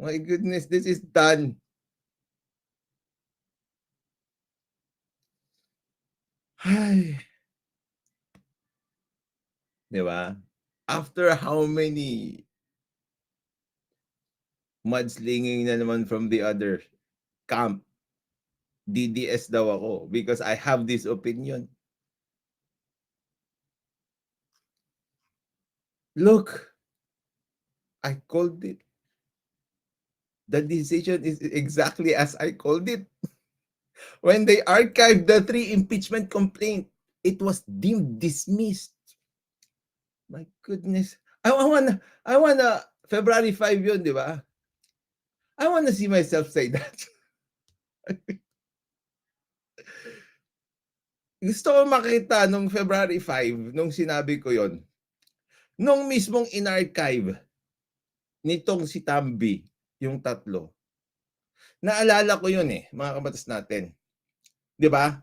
My goodness, this is done. Ay. 'Di ba? After how many mudslinging na naman from the other camp, DDS daw ako because I have this opinion. Look, I called it. The decision is exactly as I called it. When they archived the three impeachment complaint, it was deemed dismissed. My goodness. I, I wanna, I wanna, February 5 yun, di ba? I wanna see myself say that. Gusto ko makita nung February 5, nung sinabi ko yon nung mismong in-archive nitong si Tambi, yung tatlo. Naalala ko yun eh, mga kabatas natin. 'Di ba?